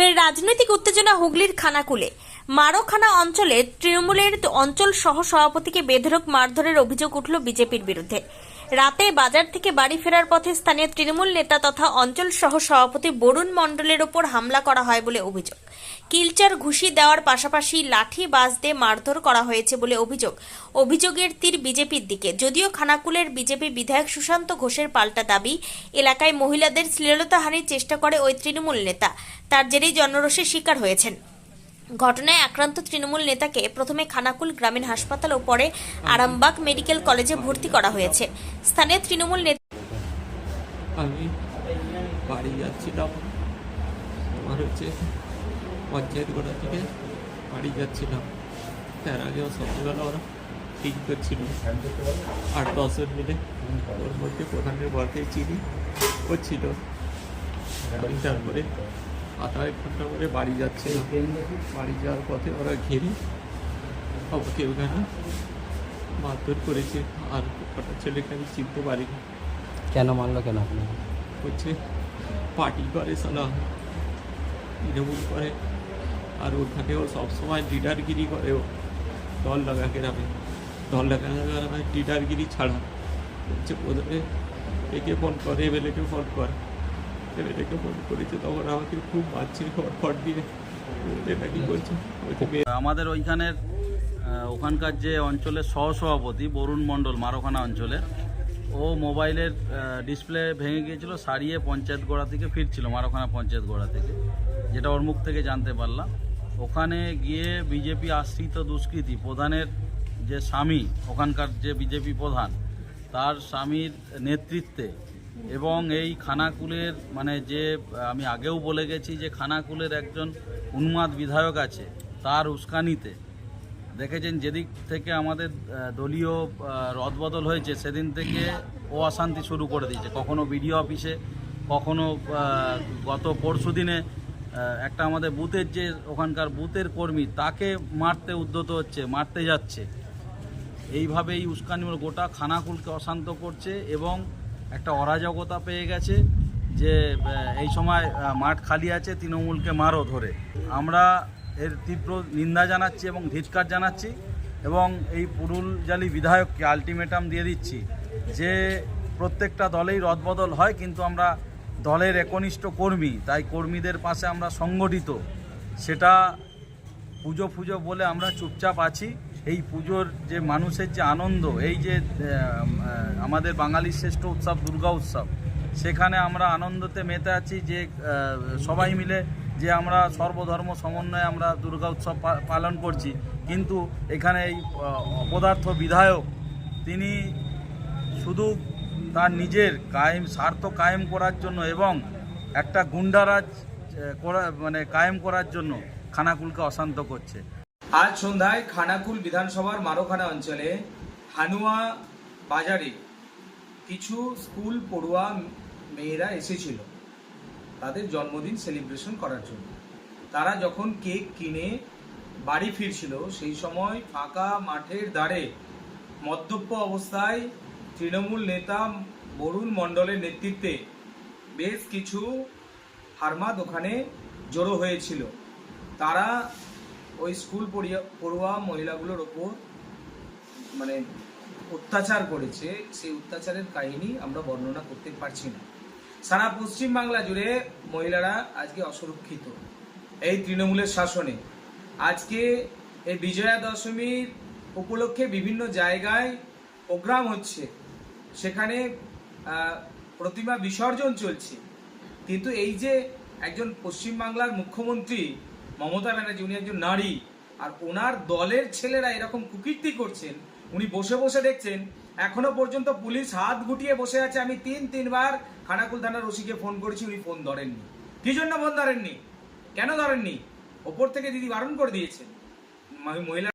ফের রাজনৈতিক উত্তেজনা হুগলির খানাকুলে। মারোখানা অঞ্চলে তৃণমূলের অঞ্চল সহ সভাপতিকে বেধরক মারধরের অভিযোগ উঠল বিজেপির বিরুদ্ধে। রাতে বাজার থেকে বাড়ি ফেরার পথে স্থানীয় তৃণমূল নেতা তথা অঞ্চল সহ সভাপতি বরুণ মণ্ডলের ওপর হামলা করা হয় বলে অভিযোগ। কিলচার ঘুষি দেওয়ার পাশাপাশি লাঠি বাস দিয়ে মারধর করা হয়েছে বলে অভিযোগ। অভিযোগের তীর বিজেপির দিকে। যদিও খানাকুলের বিজেপি বিধায়ক সুশান্ত ঘোষের পাল্টা দাবি, এলাকায় মহিলাদের শ্লীলতাহানির চেষ্টা করে ওই তৃণমূল নেতা। তার জেরেই জনরোষের শিকার হয়েছেন। ঘটনায় আক্রান্ত তৃণমূল নেতাকে প্রথমে খানাকুল গ্রামীণ হাসপাতাল ও পরে আরামবাগ মেডিকেল কলেজে ভর্তি করা হয়েছে। স্থানীয় তৃণমূল নেতা আমি বাড়ি যাচ্ছিলাম। আমার হচ্ছে পঞ্চায়েত গোড়া থেকে বাড়ি যাচ্ছিলাম। তার আগেও সন্ধ্যেবেলা ওরা ঠিক করছিল। আট দশজন মিলে ওর মধ্যে প্রধানের বরকে চিনি ও ছিল। আমি তারপরে আধা এক ঘণ্টা করে বাড়ি যাচ্ছিলাম। বাড়ি যাওয়ার পথে ওরা ঘিরে আমাকে ওখানে মারধর করেছে। আর কটা ছেলেকে আমি চিনতে পারিনি। কেন মানলো কেন আপনি হচ্ছে পার্টি করে সালা তৃণমূল করে। আর ওখানে ও সবসময় লিডারগিরি করে ও। দল লাগা গ্রামে দল লাগা গ্রামে লিডারগিরি ছাড়া। হচ্ছে প্রথমে একে ফোন করে এমএলএকে ফোন করে। এমএলএকে ফোন করেছে তখন আমাকে খুব মারছে ফট দিয়ে। এটা কি বলছে বলছে, আমাদের ওইখানের ওখানকার যে অঞ্চলের সহসভাপতি বরুণ মণ্ডল মারোখানা অঞ্চলের ও মোবাইলের ডিসপ্লে ভেঙে গিয়েছিল সারিয়ে পঞ্চায়েত গোড়া থেকে ফিরছিল মারোখানা পঞ্চায়েত গোড়া থেকে। যেটা ওর মুখ থেকে জানতে পারলাম। ওখানে গিয়ে বিজেপি আশ্রিত দুষ্কৃতী, প্রধানের যে স্বামী, ওখানকার যে বিজেপি প্রধান, তার স্বামীর নেতৃত্বে এবং এই খানাকুলের মানে যে, আমি আগেও বলে গেছি যে খানাকুলের একজন উন্মাদ বিধায়ক আছে, তার উস্কানিতে। দেখেছেন, যেদিক থেকে আমাদের দলীয় রদবদল হয়েছে, সেদিন থেকে ও অশান্তি শুরু করে দিয়েছে। কখনো বিডিও অফিসে, কখনো গত পরশু দিনে একটা আমাদের বুথের যে ওখানকার বুথের কর্মী, তাকে মারতে উদ্যত হচ্ছে, মারতে যাচ্ছে। এইভাবে এই গোটা খানাকুলকে অশান্ত করছে এবং একটা অরাজকতা পেয়ে গেছে যে এই সময় মাঠ খালি আছে, তৃণমূলকে মারও ধরে। আমরা এর তীব্র নিন্দা জানাচ্ছি এবং ধিৎকার জানাচ্ছি এবং এই পুরুলজালি বিধায়ককে আলটিমেটাম দিয়ে দিচ্ছি যে, প্রত্যেকটা দলেই রদবদল হয়, কিন্তু আমরা দলের একনিষ্ঠ কর্মী তাই কর্মীদের পাশে আমরা সংগঠিত। সেটা পুজো ফুজো বলে আমরা চুপচাপ আছি। এই পুজোর যে মানুষের যে আনন্দ এই যে আমাদের বাঙালির শ্রেষ্ঠ উৎসব দুর্গা উৎসব সেখানে আমরা আনন্দতে মেতে আছি যে সবাই মিলে যে আমরা সর্বধর্ম সমন্বয়ে আমরা দুর্গা উৎসব পালন করছি। কিন্তু এখানে এই আহ, অপদার্থ বিধায়ক তিনি শুধু তার নিজের কায়েম, স্বার্থ কায়েম করার জন্য এবং একটা গুন্ডারাজ মানে কায়েম করার জন্য খানাকুলকে অশান্ত করছে। আজ সন্ধ্যায় খানাকুল বিধানসভার মারোখানা অঞ্চলে হানুয়া বাজারে কিছু স্কুল পড়ুয়া মেয়েরা এসেছিল। তাদের জন্মদিন সেলিব্রেশন করার জন্য। তারা যখন কেক কিনে বাড়ি ফিরছিল, সেই সময় ফাঁকা মাঠের ধারে মদ্যপ অবস্থায় তৃণমূল নেতা বরুণ মণ্ডলের নেতৃত্বে বেশ কিছু হারমাদ ওখানে জড়ো হয়েছিল। তারা ওই স্কুল পড়িয়া- মহিলাগুলোর ওপর মানে অত্যাচার করেছে। সেই অত্যাচারের কাহিনী আমরা বর্ণনা করতে পারছি না। সারা পশ্চিম বাংলা জুড়ে মহিলারা আজকে অসুরক্ষিত এই তৃণমূলের শাসনে। আজকে এই বিজয়া দশমীর উপলক্ষে বিভিন্ন জায়গায় প্রোগ্রাম হচ্ছে। সেখানে প্রতিমা বিসর্জন চলছে। কিন্তু এই যে একজন পশ্চিমবাংলার মুখ্যমন্ত্রী মমতা ব্যানার্জি, উনি একজন নারী, আর ওনার দলের ছেলেরা এরকম কুকীর্তি করছেন, উনি বসে বসে দেখছেন, এখনও পর্যন্ত পুলিশ হাত গুটিয়ে বসে আছে। আমি তিন, তিনবার খানাকুল থানার ওসিকে ফোন করেছি, উনি ফোন ধরেননি। কি জন্য ফোন ধরেননি? কেন ধরেননি? ওপর থেকে দিদি বারণ করে দিয়েছেন। মহিলা